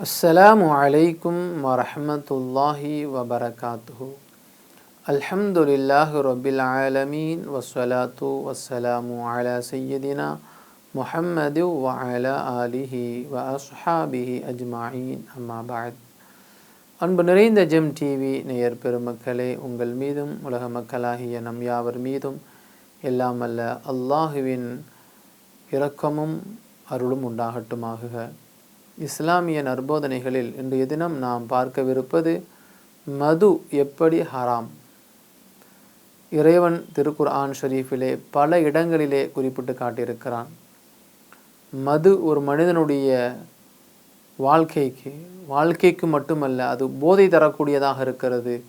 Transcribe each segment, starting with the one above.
السلام عليكم ورحمة الله وبركاته الحمد لله رب العالمين والصلاة والسلام على سيدنا محمد وعلى آله وأصحابه أجمعين أما بعد அன்பு நிறைந்த GeM TV நேயர் பெருமக்களே உங்கள் மீதும் உலக மக்களாகிய நம் யாவர் மீதும் எல்லாம் அல்ல அல்லாஹுவின் இரக்கமும் அருளும் உண்டாகட்டுமாகுக இஸ்லாமிய நற்போதனைகளில் இன்றைய தினம் நாம் பார்க்கவிருப்பது மது எப்படி ஹராம்? இறைவன் திருக்குர் ஆன் ஷரீஃபிலே பல இடங்களிலே குறிப்பிட்டு காட்டியிருக்கிறான். மது ஒரு மனிதனுடைய வாழ்க்கைக்கு வாழ்க்கைக்கு மட்டுமல்ல அது போதை தரக்கூடியதாக இருக்கிறது.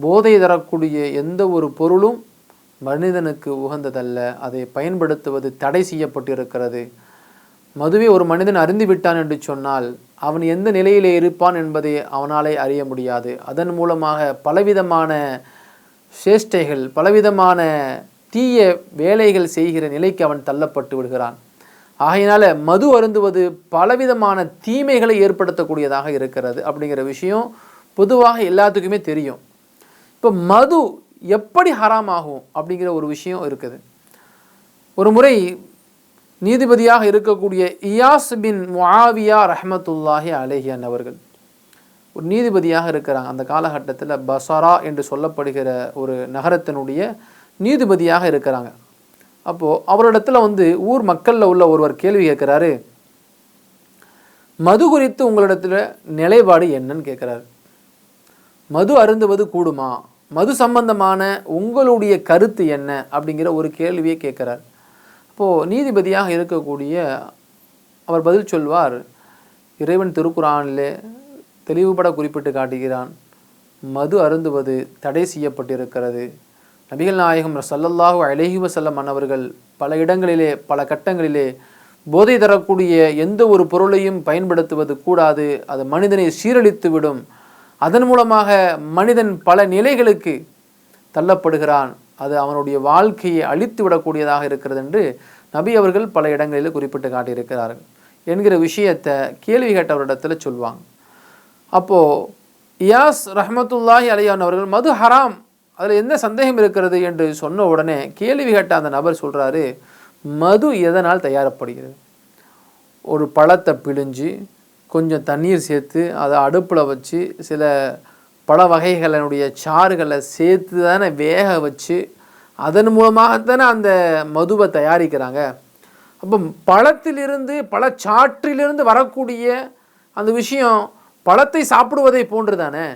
போதை தரக்கூடிய எந்த ஒரு பொருளும் மனிதனுக்கு உகந்ததல்ல. அதை பயன்படுத்துவது தடை செய்யப்பட்டிருக்கிறது. மதுவை ஒரு மனிதன் அறிந்து விட்டான் என்று சொன்னால் அவன் எந்த நிலையிலே இருப்பான் என்பதை அவனாலே அறிய முடியாது. அதன் மூலமாக பலவிதமான சேஷ்டைகள் பலவிதமான தீய வேலைகள் செய்கிற நிலைக்கு அவன் தள்ளப்பட்டு விடுகிறான். ஆகையினால மது அருந்துவது பலவிதமான தீமைகளை ஏற்படுத்தக்கூடியதாக இருக்கிறது அப்படிங்கிற விஷயம் பொதுவாக எல்லாத்துக்குமே தெரியும். இப்போ மது எப்படி ஹராம் ஆகும் அப்படிங்கிற ஒரு விஷயம் இருக்குது. ஒரு முறை நீதிபதியாக இருக்கக்கூடிய இயாஸ் பின் முஆவியா ரஹமத்துல்லாஹி அலேஹியன் அவர்கள் ஒரு நீதிபதியாக இருக்கிறாங்க. அந்த காலகட்டத்தில் பசரா என்று சொல்லப்படுகிற ஒரு நகரத்தினுடைய நீதிபதியாக இருக்கிறாங்க. அப்போது அவரிடத்துல வந்து ஊர் மக்களில் உள்ள ஒருவர் கேள்வி கேட்குறாரு. மது குறித்து உங்களிடத்தில் நிலைப்பாடு என்னன்னு கேட்குறாரு. மது அருந்துவது கூடுமா? மது சம்பந்தமான உங்களுடைய கருத்து என்ன? அப்படிங்கிற ஒரு கேள்வியை கேட்குறாரு. அப்போது நீதிபதியாக இருக்கக்கூடிய அவர் பதில் சொல்வார் இறைவன் திருக்குறானிலே தெளிவுபட குறிப்பிட்டு காட்டுகிறான். மது அருந்துவது தடை செய்யப்பட்டிருக்கிறது. நபிகள் நாயகம் சல்லல்லாஹு அலஹி வசல்லம் அன்னவர்கள் பல இடங்களிலே பல கட்டங்களிலே போதை தரக்கூடிய எந்த ஒரு பொருளையும் பயன்படுத்துவது கூடாது. அது மனிதனை சீரழித்து விடும். அதன் மூலமாக மனிதன் பல நிலைகளுக்கு தள்ளப்படுகிறான். அது அவனுடைய வாழ்க்கையை அழித்து விடக்கூடியதாக இருக்கிறது என்று நபி அவர்கள் பல இடங்களில் குறிப்பிட்டு காட்டியிருக்கிறார்கள் என்கிற விஷயத்தை கேள்வி கேட்டவரிடத்தில் சொல்லுவாங்க. அப்போது இயாஸ் ரஹமத்துல்லாஹி அலியான் அவர்கள் மது ஹராம் அதில் என்ன சந்தேகம் இருக்கிறது என்று சொன்ன உடனே கேள்வி கேட்ட அந்த நபர் சொல்கிறாரு மது எதனால் தயாரப்படுகிறது? ஒரு பழத்தை பிழிஞ்சு கொஞ்சம் தண்ணீர் சேர்த்து அதை அடுப்பில் வச்சு சில பல வகைகளினுடைய சாறுகளை சேர்த்து தானே வேக வச்சு அதன் மூலமாகத்தானே அந்த மதுவை தயாரிக்கிறாங்க. அப்போ பழத்திலிருந்து பழச்சாற்றிலிருந்து வரக்கூடிய அந்த விஷயம் பழத்தை சாப்பிடுவதை போன்று தானே?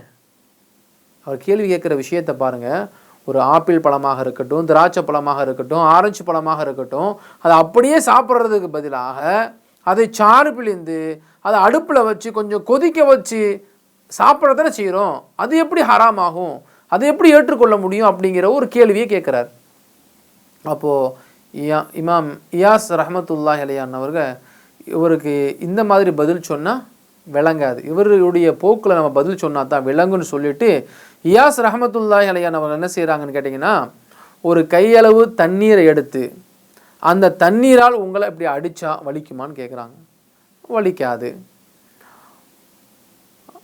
அவர் கேள்வி கேட்குற விஷயத்தை பாருங்கள் ஒரு ஆப்பிள் பழமாக இருக்கட்டும் திராட்சை பழமாக இருக்கட்டும் ஆரஞ்சு பழமாக இருக்கட்டும் அதை அப்படியே சாப்பிட்றதுக்கு பதிலாக அதை சாறு பிழிந்து அதை அடுப்பில் வச்சு கொஞ்சம் கொதிக்க வச்சு சாப்பிட்றதானே செய்கிறோம். அது எப்படி ஹராமாகும்? அதை எப்படி ஏற்றுக்கொள்ள முடியும் அப்படிங்கிற ஒரு கேள்வியை கேட்குறார். அப்போது இயா இமாம் இயாஸ் ரஹமத்துல்லா அலியான் அவர்கள் இவருக்கு இந்த மாதிரி பதில் சொன்னால் விளங்காது. இவருடைய போக்கில் நம்ம பதில் சொன்னால் தான் விளங்குன்னு சொல்லிட்டு இயாஸ் ரஹமத்துல்லா அலியான் என்ன செய்கிறாங்கன்னு கேட்டிங்கன்னா ஒரு கையளவு தண்ணீரை எடுத்து அந்த தண்ணீரால் உங்களை இப்படி அடித்தா வலிக்குமான்னு கேட்குறாங்க வலிக்காது.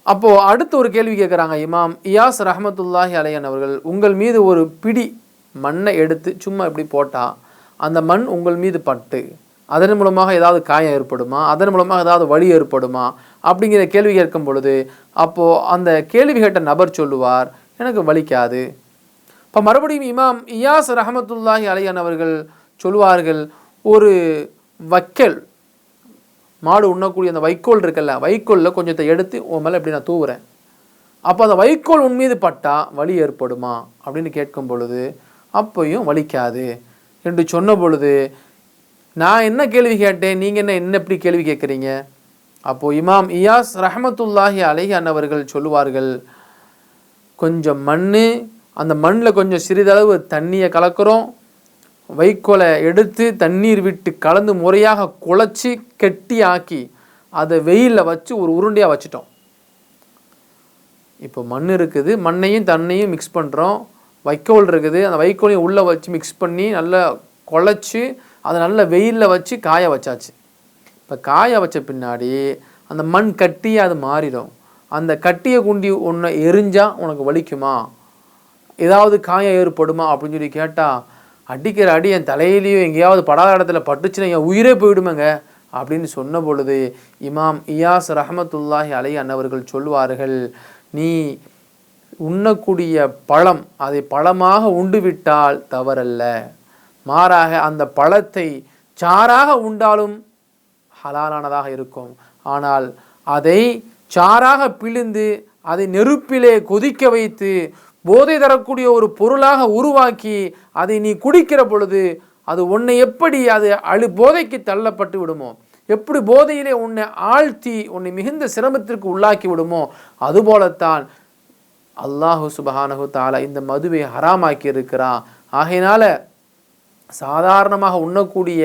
அப்போது அடுத்து ஒரு கேள்வி கேட்குறாங்க இமாம் இயாஸ் ரஹமத்துல்லாஹி அலையன் அவர்கள் உங்கள் மீது ஒரு பிடி மண்ணை எடுத்து சும்மா இப்படி போட்டால் அந்த மண் உங்கள் மீது பட்டு அதன் மூலமாக ஏதாவது காயம் ஏற்படுமா அதன் மூலமாக ஏதாவது வழி ஏற்படுமா? அப்படிங்கிற கேள்வி கேட்கும் பொழுது அப்போது அந்த கேள்வி கேட்ட நபர் சொல்லுவார் எனக்கு வலிக்காது. இப்போ மறுபடியும் இமாம் இயாஸ் ரஹமத்துல்லாஹி அலையன் அவர்கள் சொல்லுவார்கள் ஒரு வக்கல் மாடு உண்ணக்கூடிய அந்த வைக்கோல் இருக்குல்ல வைக்கோலில் கொஞ்சத்தை எடுத்து உன் மேலே எப்படி நான் தூவுறேன். அப்போ அந்த வைக்கோல் உன் மீது பட்டால் வலி ஏற்படுமா? அப்படின்னு கேட்கும் பொழுது அப்பையும் வலிக்காது. என்று சொன்ன பொழுது நான் என்ன கேள்வி கேட்டேன்? நீங்கள் என்ன என்ன எப்படி கேள்வி கேட்குறீங்க? அப்போது இமாம் இயாஸ் ரஹமத்துல்லாஹி அலஹி அன்னவர்கள் சொல்லுவார்கள் கொஞ்சம் மண் அந்த மண்ணில் கொஞ்சம் சிறிதளவு தண்ணியை கலக்கிறோம் வைக்கோலை எடுத்து தண்ணீர் விட்டு கலந்து முறையாக குழச்சி கெட்டி ஆக்கி அதை வெயிலில் வச்சு ஒரு உருண்டையாக வச்சிட்டோம். இப்போ மண் இருக்குது மண்ணையும் தண்ணையும் மிக்ஸ் பண்ணுறோம் வைக்கோல் இருக்குது அந்த வைக்கோலையும் உள்ளே வச்சு மிக்ஸ் பண்ணி நல்லா குழச்சி அதை நல்ல வெயிலில் வச்சு காய வச்சாச்சு. இப்போ காய வச்ச பின்னாடி அந்த மண் கட்டி அது மாறிடும். அந்த கட்டிய குண்டி ஒன்றை எரிஞ்சால் உனக்கு வலிக்குமா? ஏதாவது காயம் ஏற்படுமா அப்படின்னு சொல்லி கேட்டால் அடிக்கிற அடி என் தலையிலையும் எங்கேயாவது படாத இடத்துல பட்டுச்சுன்னா என் உயிரே போயிடுமேங்க அப்படின்னு சொன்ன பொழுது இமாம் இயாஸ் ரஹமத்துல்லாஹி அலை அன்னவர்கள் சொல்வார்கள் நீ உண்ணக்கூடிய பழம் அதை பழமாக உண்டு விட்டால் தவறல்ல. மாறாக அந்த பழத்தை சாராக உண்டாலும் ஹலாலானதாக இருக்கும். ஆனால் அதை சாராக பிழிந்து அதை நெருப்பிலே கொதிக்க வைத்து போதை தரக்கூடிய ஒரு பொருளாக உருவாக்கி அதை நீ குடிக்கிற பொழுது அது உன்னை எப்படி அது அழு போதைக்கு தள்ளப்பட்டு விடுமோ? எப்படி போதையிலே உன்னை ஆழ்த்தி உன்னை மிகுந்த சிரமத்திற்கு உள்ளாக்கி விடுமோ? அதுபோலத்தான் அல்லாஹு சுபஹானஹு தாலா இந்த மதுவை ஹராமாக்கி இருக்கிறான் ஆகையினால சாதாரணமாக உண்ணக்கூடிய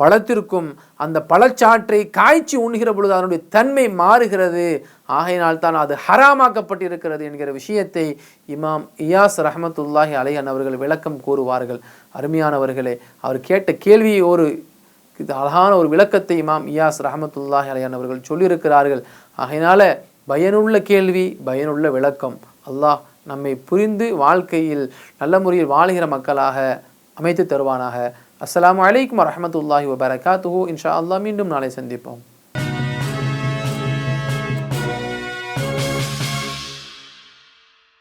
பழத்திற்கும் அந்த பழச்சாற்றை காய்ச்சி உண்கிற பொழுது அதனுடைய தன்மை மாறுகிறது. ஆகையினால் தான் அது ஹராமாக்கப்பட்டிருக்கிறது என்கிற விஷயத்தை இமாம் இயாஸ் ரஹமத்துல்லாஹி அலையன் அவர்கள் விளக்கம் கூறுவார்கள். அருமையானவர்களே அவர் கேட்ட கேள்வியை ஒரு இது அழகான ஒரு விளக்கத்தை இமாம் இயாஸ் ரஹமத்துல்லாஹி அலையன் அவர்கள் சொல்லியிருக்கிறார்கள். ஆகையினால பயனுள்ள கேள்வி பயனுள்ள விளக்கம். அல்லாஹ் நம்மை புரிந்து வாழ்க்கையில் நல்ல முறையில் வாழ்கிற மக்களாக அமைத்து தருவானாக. അസ്സാം വലൈക്കും വറഹമത്തല്ലാഹി വബർക്കാത്തു ഇൻഷാ അള്ളാഹ് വീണ്ടും നാളെ സന്ധിപ്പവും